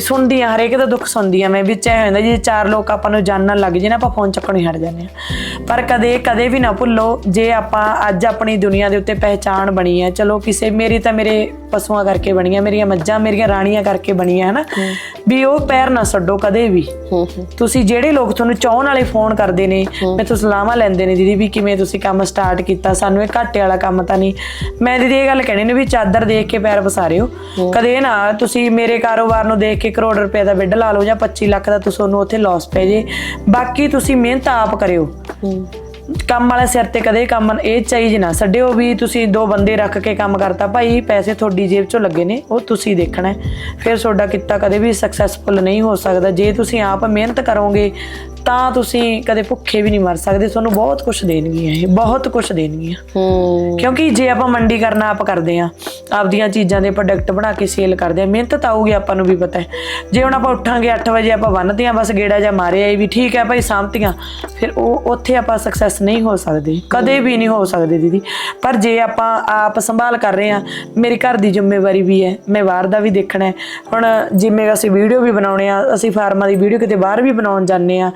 ਸੁਣਦੀ ਆ ਹਰੇਕ ਦਾ ਦੁੱਖ ਸੁਣਦੀ ਆ ਮੈਂ ਵਿੱਚ ਐ ਹੁੰਦਾ ਜੀ ਚਾਰ ਲੋਕ ਆਪਾਂ ਨੂੰ ਜਾਣਨ ਲੱਗ ਜੇ ਨਾ ਆਪਾਂ ਫੋਨ ਚੱਕਣੋਂ ਹੀ ਹਟ ਜਾਂਦੇ ਆ ਪਰ ਕਦੇ ਕਦੇ ਵੀ ਨਾ ਭੁੱਲੋ ਜੇ ਆਪਾਂ ਅੱਜ ਆਪਣੀ ਦੁਨੀਆ ਦੇ ਉੱਤੇ ਪਹਿਚਾਣ ਬਣੀ ਹੈ ਚਲੋ ਕਿਸੇ ਮੇਰੀ ਤਾਂ ਮੇਰੇ ਪਸ਼ੂਆਂ ਕਰਕੇ ਬਣੀ ਹੈ ਮੇਰੀਆਂ ਮੱਝਾਂ ਮੇਰੀਆਂ ਰਾਣੀਆਂ ਕਰਕੇ ਬਣੀ ਹੈ। ਹਨਾ ਵੀ ਉਹ ਪੈਰ ਨਾ ਛੱਡੋ ਕਦੇ ਵੀ। ਤੁਸੀਂ ਜਿਹੜੇ ਲੋਕ ਤੁਹਾਨੂੰ ਚਾਹਣ ਵਾਲੇ ਫੋਨ ਕਰਦੇ ਨੇ ਮੈਥੋਂ ਸਲਾਹਾਂ ਲੈਂਦੇ ਨੇ ਦੀਦੀ ਵੀ ਕਿਵੇਂ ਤੁਸੀਂ ਕੰਮ ਸਟਾਰਟ ਕੀਤਾ ਸਾਨੂੰ ਇਹ ਘਾਟੇ ਵਾਲਾ ਕੰਮ ਤਾਂ ਨਹੀਂ। ਮੈਂ ਦੀਦੀ ਇਹ ਗੱਲ ਕਹਿਣੀ ਨੇ ਵੀ ਚਾਦਰ ਦੇਖ ਕੇ ਪੈਰ ਪਸਾਰਿਓ ਕਦੇ ਨਾ ਤੁਸੀਂ ਮੇਰੇ ਕਾਰੋਬਾਰ ਨੂੰ ਦੇਖ ਕੇ ਕਰੋੜ ਰੁਪਏ ਦਾ ਬਿੱਡ ਲਾ ਲਓ ਜਾਂ 25 ਲੱਖ ਦਾ ਤੁਸੀਂ ਉਹਨੂੰ ਉੱਥੇ ਲਾਸ ਪੈ ਜੇ। ਬਾਕੀ ਤੁਸੀਂ ਮਿਹਨਤ ਆਪ ਕਰਿਓ। ਕੰਮ ਵਾਲੇ ਸਿਰ ਤੇ ਕਦੇ ਕੰਮ ਇਹ ਚਾਹੀਜ ਨਾ। ਛੱਡਿਓ ਵੀ ਤੁਸੀਂ ਦੋ ਬੰਦੇ ਰੱਖ ਕੇ ਕੰਮ ਕਰਤਾ ਭਾਈ ਪੈਸੇ ਤੁਹਾਡੀ ਜੇਬ ਚੋਂ ਲੱਗੇ ਨੇ ਉਹ ਤੁਸੀਂ ਦੇਖਣਾ। ਫਿਰ ਤੁਹਾਡਾ ਕਿੱਤਾ ਕਦੇ ਵੀ ਸਕਸੈਸਫੁਲ ਨਹੀਂ ਹੋ ਸਕਦਾ। ਜੇ ਤੁਸੀਂ ਆਪ ਮਿਹਨਤ ਕਰੋਗੇ ਤਾਂ ਤੁਸੀਂ ਕਦੇ ਭੁੱਖੇ ਵੀ ਨਹੀਂ ਮਰ ਸਕਦੇ ਤੁਹਾਨੂੰ ਬਹੁਤ ਕੁਝ ਦੇਣਗੀਆਂ ਇਹ ਬਹੁਤ ਕੁਝ ਦੇਣਗੀਆਂ। ਹੂੰ। ਕਿਉਂਕਿ ਜੇ ਆਪਾਂ ਮੰਡੀ ਕਰਨਾ ਆਪ ਕਰਦੇ ਆ ਆਪਦੀਆਂ ਚੀਜ਼ਾਂ ਦੇ ਪ੍ਰੋਡਕਟ ਬਣਾ ਕੇ ਸੇਲ ਕਰਦੇ ਆ ਮਿਹਨਤ ਤਾਂ ਆਊਗੀ ਆਪਾਂ ਨੂੰ ਵੀ ਪਤਾ ਹੈ। ਜੇ ਹੁਣ ਆਪਾਂ ਉੱਠਾਂਗੇ 8 ਵਜੇ ਆਪਾਂ ਬੰਨਦੇ ਆ ਬਸ ਗੇੜਾ ਜਾਂ ਮਾਰਿਆ ਇਹ ਵੀ ਠੀਕ ਹੈ ਭਾਈ ਸਾਂਭਤੀਆਂ। ਫਿਰ ਉਹ ਉੱਥੇ ਆਪਾਂ ਸਕਸੈਸ ਨਹੀਂ ਹੋ ਸਕਦੇ ਕਦੇ ਵੀ ਨਹੀਂ ਹੋ ਸਕਦੇ ਦੀਦੀ। ਪਰ ਜੇ ਆਪਾਂ ਆਪ ਸੰਭਾਲ ਕਰ ਰਹੇ ਆ ਮੇਰੀ ਘਰ ਦੀ ਜ਼ਿੰਮੇਵਾਰੀ ਵੀ ਹੈ ਮੈਂ ਬਾਹਰ ਦਾ ਵੀ ਦੇਖਣਾ ਹੈ। ਹੁਣ ਜਿਵੇਂ ਅਸੀਂ ਵੀਡੀਓ ਵੀ ਬਣਾਉਣੇ ਆ ਅਸੀਂ ਫਾਰਮਾਂ ਦੀ ਵੀਡੀਓ ਕਿਤੇ ਬਾਹਰ ਵੀ ਬਣਾਉਣ ਜਾਂਦੇ ਆ